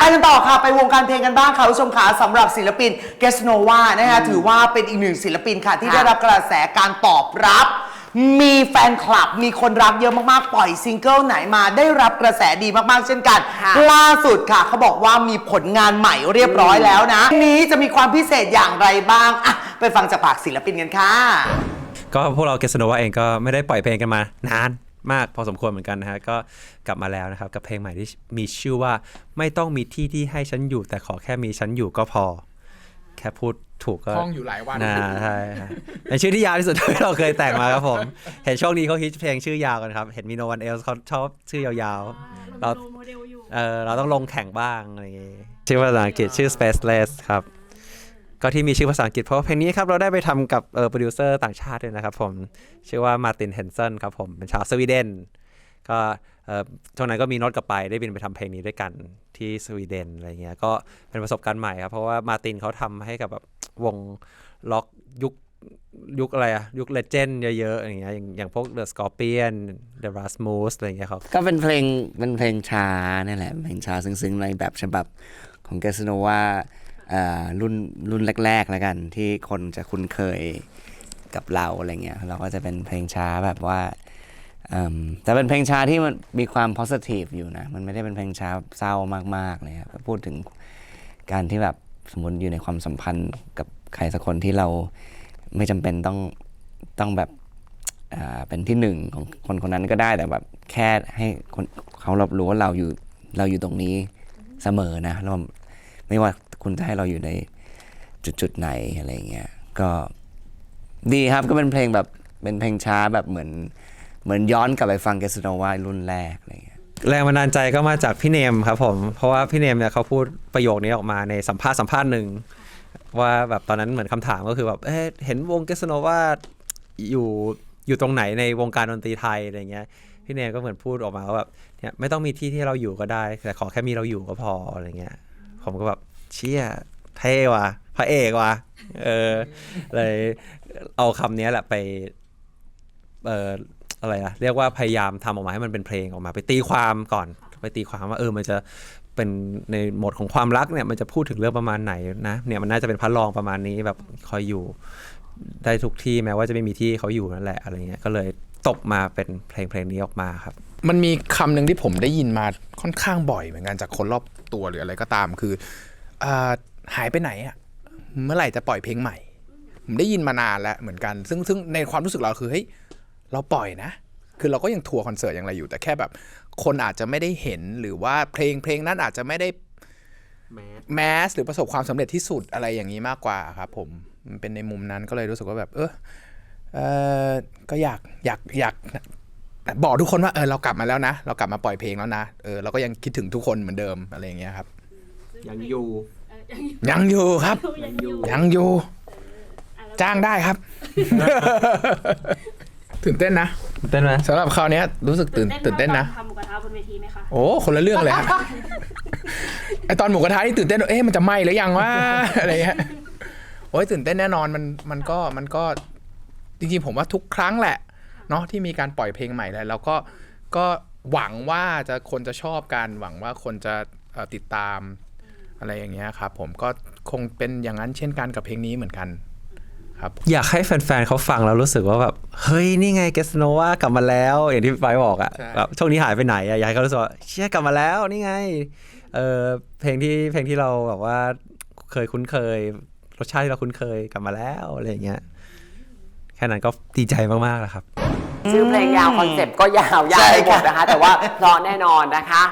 ไปกันต่อค่ะ ไปวงการเพลงกันบ้างค่ะคุณผู้ชมขาสำหรับศิลปินเกสโนวานะคะถือว่าเป็นอีกหนึ่งศิลปินค่ะ ที่ค่ะได้รับกระแสการตอบรับ มีแฟนคลับมีคนรักเยอะมากๆ ปล่อยซิงเกิลไหนมาได้รับกระแสดีมากๆ เช่นกันค่ะล่าสุดค่ะ เขาบอกว่ามีผลงานใหม่เรียบร้อยแล้วนะนี้จะมีความพิเศษอย่างไรบ้างอะไปฟังจากปากศิลปินกันค่ะ ก็พวกเราเกสโนวาเองก็ไม่ได้ปล่อยเพลงกันมานาน มากพอสมควรเหมือนกันนะฮะก็กลับมาแล้วนะครับ กับเพลงใหม่ที่มีชื่อว่าไม่ต้องมีที่ที่ให้ฉันอยู่ แต่ขอแค่มีฉันอยู่ก็พอ แค่พูดถูกก็ท่องอยู่หลายวันนะใช่ฮะเป็นชื่อที่ยาวที่สุดที่เราเคยแต่งมาครับผม เห็นช่วงนี้เขาฮิตเพลงชื่อยาวกันครับ เห็นมีโนวันเอลเขาชอบชื่อยาวๆเราโมเดลอยู่เออเราต้องลงแข่งบ้างอะไรอย่างงี้ชื่อภาษาอังกฤษชื่อ Spaceless ครับ ก็ที่มีชื่อภาษาอังกฤษเพราะว่าเพลงนี้ครับเราได้ไปทำกับเออโปรดิวเซอร์ต่างชาติด้วยนะครับผมชื่อว่ามาร์ตินเฮนเซนครับผมเป็นชาวสวีเดนก็เออช่วงนั้นก็มีโน้ตกับไปได้บินไปทำเพลงนี้ด้วยกันที่สวีเดนอะไรเงี้ยก็เป็นประสบการณ์ใหม่ครับเพราะว่ามาร์ตินเขาทำให้กับแบบวงล็อกยุคยุคอะไรอะยุคเลเจนด์เยอะๆอย่างเงี้ยอย่างอย่างพวก The Scorpion The Rasmus อะไรเงี้ยเขาก็เป็นเพลงเป็นเพลงช้านี่แหละเพลงช้าซึ้งๆในแบบฉบับของแกสโนวา รุ่นรุ่นแรกๆแล้วกัน ที่คนจะคุ้นเคยกับเราอะไรเงี้ยเราก็จะเป็นเพลงช้าแบบว่าแต่เป็นเพลงช้าที่มันมีความ positive อยู่นะ มันไม่ได้เป็นเพลงช้าเศร้ามากๆเลยครับพูดถึงการที่แบบสมมติอยู่ในความสัมพันธ์กับใครสักคนที่เราไม่จำเป็นต้องต้องแบบเป็นที่หนึ่งของคนคนนั้นก็ได้แต่แบบแค่ให้คนเขารับรู้ว่าเราอยู่เราอยู่ตรงนี้เสมอนะแล้ว ไม่ว่าคุณจะให้เราอยู่ในจุดจุดๆไหนอะไรเงี้ยก็ดีครับก็เป็นเพลงแบบเป็นเพลงช้าแบบเหมือนเหมือนย้อนกลับไปฟังเกสโนวารุ่นแรกอะไรเงี้ยแรงบันดาลใจก็มาจากพี่เนมครับผม เพราะว่าพี่เนมเนี่ยเขาพูดประโยคนี้ออกมาในสัมภาษณ์สัมภาษณ์หนึ่งว่าแบบตอนนั้นเหมือนคำถามก็คือแบบเอ๊ะเห็นวงเกสโนวาอยู่อยู่ตรงไหนในวงการดนตรีไทยอะไรเงี้ยพี่เนมก็เหมือนพูดออกมาว่าแบบเนี่ยไม่ต้องมีที่ที่เราอยู่ก็ได้ แต่ขอแค่มีเราอยู่ก็พออะไรเงี้ยผมก็แบบ เชี่ยเท่ว่ะพระเอกว่ะเออเลยเอาคำนี้แหละไปเอ่ออะไรอะเรียกว่าพยายามทำออกมาให้มันเป็นเพลงออกมา ไปตีความก่อน ไปตีความว่าเออมันจะเป็นในโหมดของความรักเนี่ยมันจะพูดถึงเรื่องประมาณไหนนะเนี่ยมันน่าจะเป็นพัดลองประมาณนี้แบบคอยอยู่ได้ทุกที่แม้ว่าจะไม่มีที่เขาอยู่นั่นแหละอะไรเงี้ยก็เลยตกมาเป็นเพลงเพลงนี้ออกมาครับ มันมีคำหนึ่งที่ผมได้ยินมาค่อนข้างบ่อยเหมือนกันจากคนรอบตัวหรืออะไรก็ตามคือ หายไปไหนอะเมื่อไหร่จะปล่อยเพลงใหม่ผมได้ยินมานานแล้วเหมือนกัน ซึ่งซึ่งในความรู้สึกเราคือเฮ้ยเราปล่อยนะ คือเราก็ยังทัวร์คอนเสิร์ตอย่างไรอยู่ แต่แค่แบบ คนอาจจะไม่ได้เห็นหรือว่าเพลงเพลงนั้นอาจจะไม่ได้แมสหรือประสบความสำเร็จที่สุดอะไรอย่างนี้มากกว่าครับผมมันเป็นในมุมนั้นก็เลยรู้สึกว่าแบบ เออเออก็อยากอยากอยากบอกทุกคนว่าเออเรากลับมาแล้วนะ เรากลับมาปล่อยเพลงแล้วนะเออเราก็ยังคิดถึงทุกคนเหมือนเดิมอะไรอย่างเงี้ยครับ ยังอยู่เออยังอยู่ยังอยู่ครับ ยังอยู่ยังอยู่อะแล้วจ้างได้ครับ ตื่นเต้นนะเต้นไหมสำหรับคราวเนี้ยรู้สึกตื่นตื่นเต้นนะตอทำหมูกระทะบนเวทีไหมคะโอ้คนละเรื่องเลยฮะไอตอนหมูกระทะนี่ตื่นเต้นว่าเอ๊ะมันจะไหม้หรือยังวะอะไรเงี้ยโอ้ยตื่นเต้นแน่นอนมันมันก็มันก็จริงๆผมว่าทุกครั้งแหละเนาะที่มีการปล่อยเพลงใหม่แล้วเราก็ก็หวังว่าจะคนจะชอบกันหวังว่าคนจะเอ่อติดตาม อะไรอย่างเงี้ยครับผมก็คงเป็นอย่างนั้นเช่นกันกับเพลงนี้เหมือนกันครับอยากให้แฟนๆเขาฟังแล้วรู้สึกว่าแบบ เฮ้ย นี่ไงเกสโนวากลับมาแล้ว อย่างที่พี่ไปบอกอะใช่แบบช่วงนี้หายไปไหนอะอยากให้เขารู้สึกว่าเชี่ยกลับมาแล้วนี่ไงเออเพลงที่เพลงที่เราแบบว่าเคยคุ้นเคย รสชาติที่เราคุ้นเคยกลับมาแล้วอะไรอย่างเงี้ยแค่นั้นก็ดีใจมากๆแล้วครับชื่อเพลงยาวคอนเซปต์ก็ยาวยาวใช่ไปหมดค่ะนะคะ แต่ว่าเพราะแน่นอนนะคะ